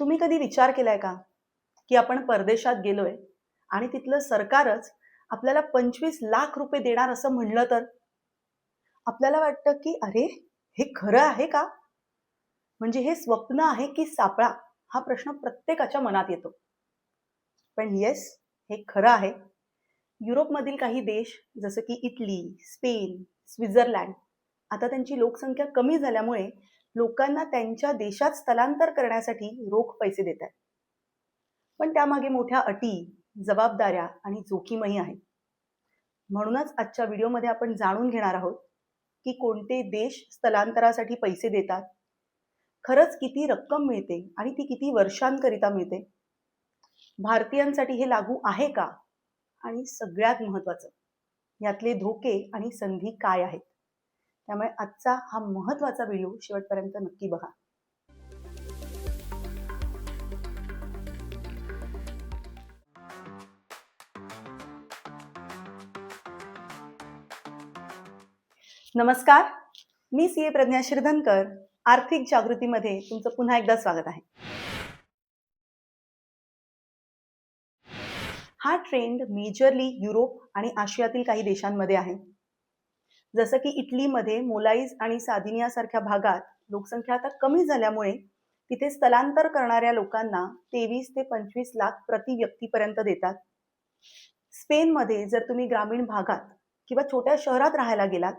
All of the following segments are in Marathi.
तुम्ही कधी विचार केलाय का? की आपण परदेशात गेलोय आणि तिथलं सरकारच आपल्याला पंचवीस लाख रुपये देणार असं म्हणलं तर? आपल्याला वाटतं की अरे हे खरं आहे का? म्हणजे हे स्वप्न आहे की सापळा? हा प्रश्न प्रत्येकाच्या मनात येतो. पण येस हे खरं आहे. युरोपमधील काही देश जसं की इटली स्पेन स्वित्झर्लंड आता त्यांची लोकसंख्या कमी झाल्यामुळे लोकांना त्यांच्या देशात स्थलांतर करण्यासाठी रोख पैसे देत आहेत. पण त्यामागे मोठ्या अटी जबाबदाऱ्या आणि जोखीमही आहेत. म्हणूनच आजच्या व्हिडिओमध्ये आपण जाणून घेणार आहोत की कोणते देश स्थलांतरासाठी पैसे देतात खरंच किती रक्कम मिळते आणि ती किती वर्षांकरिता मिळते? भारतीयांसाठी हे लागू आहे का? आणि सगळ्यात महत्वाचं यातले धोके आणि संधी काय आहेत? त्यामुळे आजचा हा महत्त्वाचा व्हिडिओ शेवटपर्यंत नक्की बघा. नमस्कार मी सी ए प्रज्ञा शिरधनकर आर्थिक जागृतीमध्ये तुमचं पुन्हा एकदा स्वागत आहे. हा ट्रेंड मेजरली युरोप आणि आशियातील काही देशांमध्ये आहे. जसं की इटलीमध्ये मोलाईज आणि सादिनियासारख्या भागात लोकसंख्या आता कमी झाल्यामुळे तिथे स्थलांतर करणाऱ्या लोकांना तेवीस ते पंचवीस लाख प्रति व्यक्तीपर्यंत देतात. स्पेनमध्ये जर तुम्ही ग्रामीण भागात किंवा छोट्या शहरात राहायला गेलात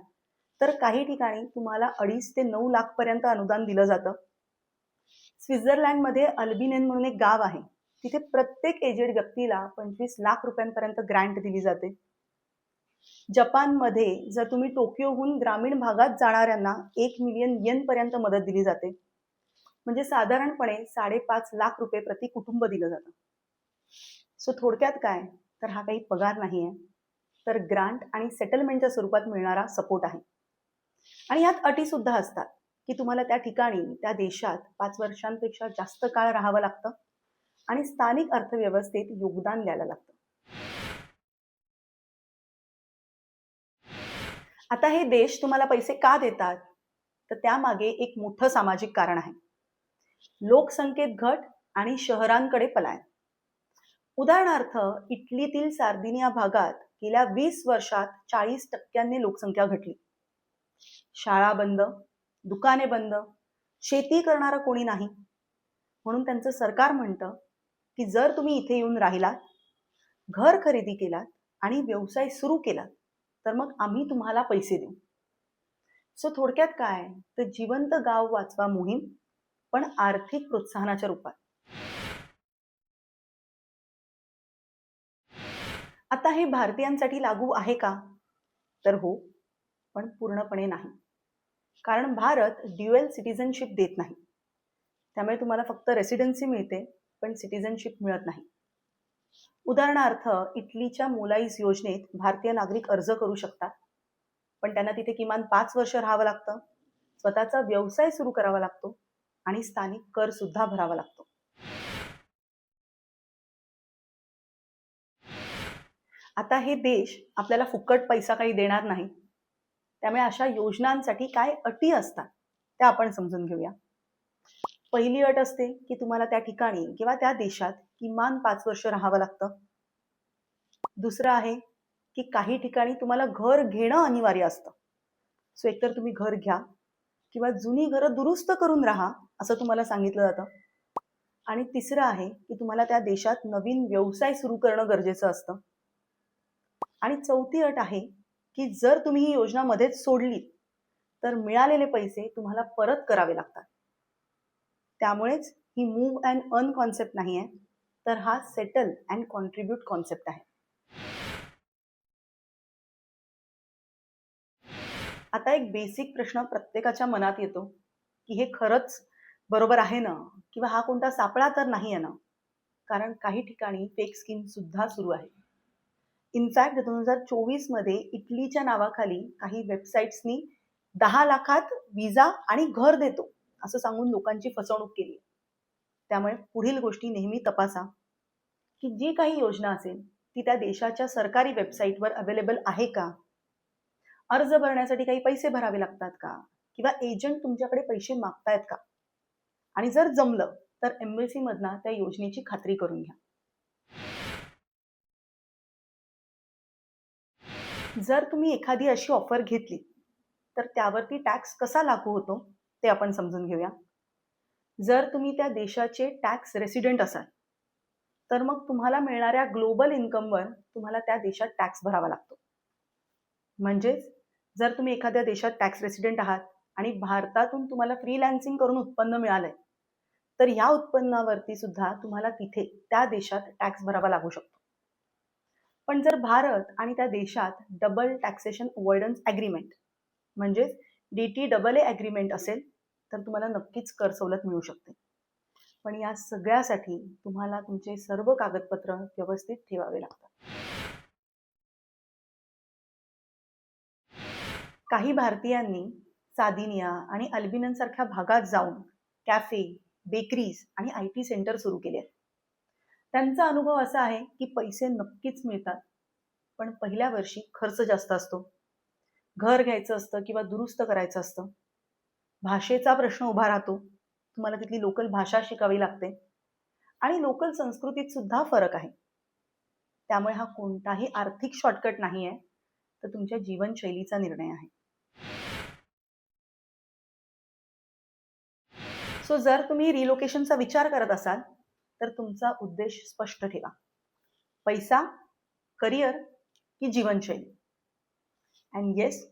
तर काही ठिकाणी तुम्हाला अडीच ते नऊ लाखपर्यंत अनुदान दिलं जातं. स्वित्झर्लंडमध्ये अल्बिनेन म्हणून एक गाव आहे. तिथे प्रत्येक एजेड व्यक्तीला पंचवीस लाख रुपयांपर्यंत ग्रँट दिली जाते. जपानमध्ये जर तुम्ही टोकियोहून ग्रामीण भागात जाणाऱ्यांना एक मिलियन येनपर्यंत मदत दिली जाते. म्हणजे साधारणपणे साडेपाच लाख रुपये प्रति कुटुंब दिलं जातं. सो थोडक्यात काय? तर हा काही पगार नाही आहे तर ग्रांट आणि सेटलमेंटच्या स्वरूपात मिळणारा सपोर्ट आहे. आणि यात अटी सुद्धा असतात की तुम्हाला त्या ठिकाणी त्या देशात पाच वर्षांपेक्षा जास्त काळ राहावं लागतं आणि स्थानिक अर्थव्यवस्थेत योगदान द्यायला लागतं. आता हे देश तुम्हाला पैसे का देतात? तर त्यामागे एक मोठं सामाजिक कारण आहे. लोकसंख्येत घट आणि शहरांकडे पलायन. उदाहरणार्थ इटलीतील सार्दिनिया भागात गेल्या वीस वर्षात चाळीस टक्क्यांनी लोकसंख्या घटली. शाळा बंद दुकाने बंद शेती करणारं कोणी नाही. म्हणून त्यांचं सरकार म्हणतं की जर तुम्ही इथे येऊन राहिलात घर खरेदी केलात आणि व्यवसाय सुरू केलात तर मग आम्ही तुम्हाला पैसे देऊ. सो थोडक्यात काय? तर जिवंत गाव वाचवा मोहीम पण आर्थिक प्रोत्साहनाच्या रूपात. आता हे भारतीयांसाठी लागू आहे का? तर हो पण पूर्णपणे नाही. कारण भारत ड्युएल सिटिझनशिप देत नाही. त्यामुळे तुम्हाला फक्त रेसिडेन्सी मिळते पण सिटिझनशिप मिळत नाही. उदाहरणार्थ इटलीच्या मोलाईज योजनेत भारतीय नागरिक अर्ज करू शकतात. पण त्यांना तिथे किमान पाच वर्ष राहावं लागतं. स्वतःचा व्यवसाय सुरू करावा लागतो आणि स्थानिक कर सुद्धा भरावा लागतो. आता हे देश आपल्याला फुकट पैसा काही देणार नाही. त्यामुळे अशा योजनांसाठी काय अटी असतात त्या आपण समजून घेऊया. पहिली अट असते की तुम्हाला त्या ठिकाणी किंवा त्या देशात किमान पाच वर्ष राहावं लागतं. दुसरं आहे की काही ठिकाणी तुम्हाला घर घेणं अनिवार्य असतं. सो एकतर तुम्ही घर घ्या किंवा जुनी घरं दुरुस्त करून राहा असं तुम्हाला सांगितलं जातं. आणि तिसरं आहे की तुम्हाला त्या देशात नवीन व्यवसाय सुरू करणं गरजेचं असतं. आणि चौथी अट आहे की जर तुम्ही ही योजना मध्येच सोडली तर मिळालेले पैसे तुम्हाला परत करावे लागतात. त्यामुळेच ही मूव्ह अँड अर्न कॉन्सेप्ट नाही आहे तर हा सेटल अँड कॉन्ट्रीब्यूट कॉन्सेप्ट आहे. आता एक बेसिक प्रश्न प्रत्येकाच्या मनात येतो की हे खरंच बरोबर आहे ना? किंवा हा कोणता सापळा तर नाही आहे ना? कारण काही ठिकाणी फेक स्कीम सुद्धा सुरू आहे. इनफॅक्ट दोन हजार चोवीसमध्ये इटलीच्या नावाखाली काही वेबसाईट्सनी दहा लाखात विजा आणि घर देतो. असं सांगून लोकांची फसवणूक केली. त्यामुळे पुढील गोष्टी नेहमी तपासा की जी काही योजना असेल ती त्या देशाच्या सरकारी वेबसाईटवर अवेलेबल आहे का? अर्ज भरण्यासाठी काही पैसे भरावे लागतात का? किंवा एजंट तुमच्याकडे पैसे मागतायत का? आणि जर जमलं तर एम्बेसी मधना त्या योजनेची खात्री करून घ्या. जर तुम्ही एखादी अशी ऑफर घेतली तर त्यावरती टॅक्स कसा लागू होतो? ते आपण समजून घेऊया. जर तुम्ही त्या देशाचे टॅक्स रेसिडेंट असाल तर मग तुम्हाला मिळणाऱ्या ग्लोबल इन्कमवर तुम्हाला त्या देशात टॅक्स भरावा लागतो. म्हणजेच जर तुम्ही एखाद्या देशात टॅक्स रेसिडेंट आहात आणि भारतातून तुम्हाला फ्रीलॅन्सिंग करून उत्पन्न मिळालंय तर ह्या उत्पन्नावरती सुद्धा तुम्हाला तिथे त्या देशात टॅक्स भरावा लागू शकतो. पण जर भारत आणि त्या देशात डबल टॅक्सेशन अवॉइडन्स ॲग्रीमेंट म्हणजेच D T double A agreement असेल तर तुम्हाला नक्कीच कर सवलत मिळू शकते. पण या सगळ्यासाठी तुम्हाला तुमचे सर्व कागदपत्र व्यवस्थित ठेवावे लागतात. काही भारतीयांनी सादिनिया आणि अल्बिनन सारख्या भागात जाऊन कॅफे बेकरीज आणि आय टी सेंटर सुरू केले आहेत. त्यांचा अनुभव असा आहे की पैसे नक्कीच मिळतात पण पहिल्या वर्षी खर्च जास्त असतो. घर घ्यायचं असतं किंवा दुरुस्त करायचं असतं? भाषेचा प्रश्न उभा राहतो. तुम्हाला तिथली लोकल भाषा शिकावी लागते. आणि लोकल संस्कृतीत सुद्धा फरक आहे. त्यामुळे हा कोणताही आर्थिक शॉर्टकट नाही आहे. तर तुमच्या जीवनशैलीचा निर्णय आहे. सो जर तुम्ही रिलोकेशनचा विचार करत असाल तर तुमचा उद्देश स्पष्ट ठेवा. पैसा करिअर की जीवनशैली? अँड येस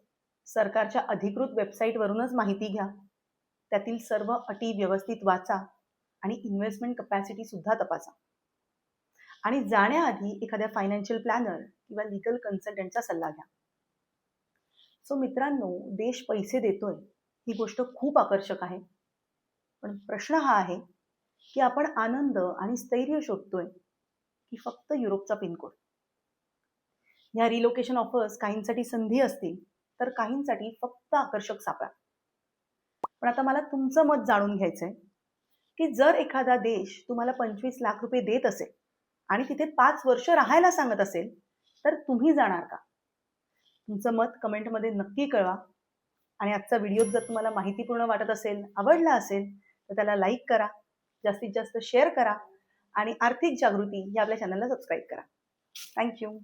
सरकारच्या अधिकृत वेबसाईटवरूनच माहिती घ्या. त्यातील सर्व अटी व्यवस्थित वाचा आणि इन्व्हेस्टमेंट कपॅसिटी सुद्धा तपासा. आणि जाण्याआधी एखाद्या फायनान्शियल प्लॅनर किंवा लिगल कन्सल्टंटचा सल्ला घ्या. सो मित्रांनो देश पैसे देतोय ही गोष्ट खूप आकर्षक आहे. पण प्रश्न हा आहे की आपण आनंद आणि स्थैर्य शोधतोय की फक्त युरोपचा पिनकोड? ह्या रिलोकेशन ऑफर्स काहींसाठी संधी असतील तर काहींसाठी फक्त आकर्षक सापळा. पण आता मला तुमचं मत जाणून घ्यायचंय की जर एखादा देश तुम्हाला पंचवीस लाख रुपये देत असेल आणि तिथे पाच वर्ष राहायला सांगत असेल तर तुम्ही जाणार का? तुमचं मत कमेंटमध्ये नक्की कळवा. आणि आजचा व्हिडिओ जर तुम्हाला माहितीपूर्ण वाटत असेल आवडला असेल तर त्याला लाईक करा जास्तीत जास्त शेअर करा आणि आर्थिक जागृती या आपल्या चॅनलला सबस्क्राईब करा. थँक्यू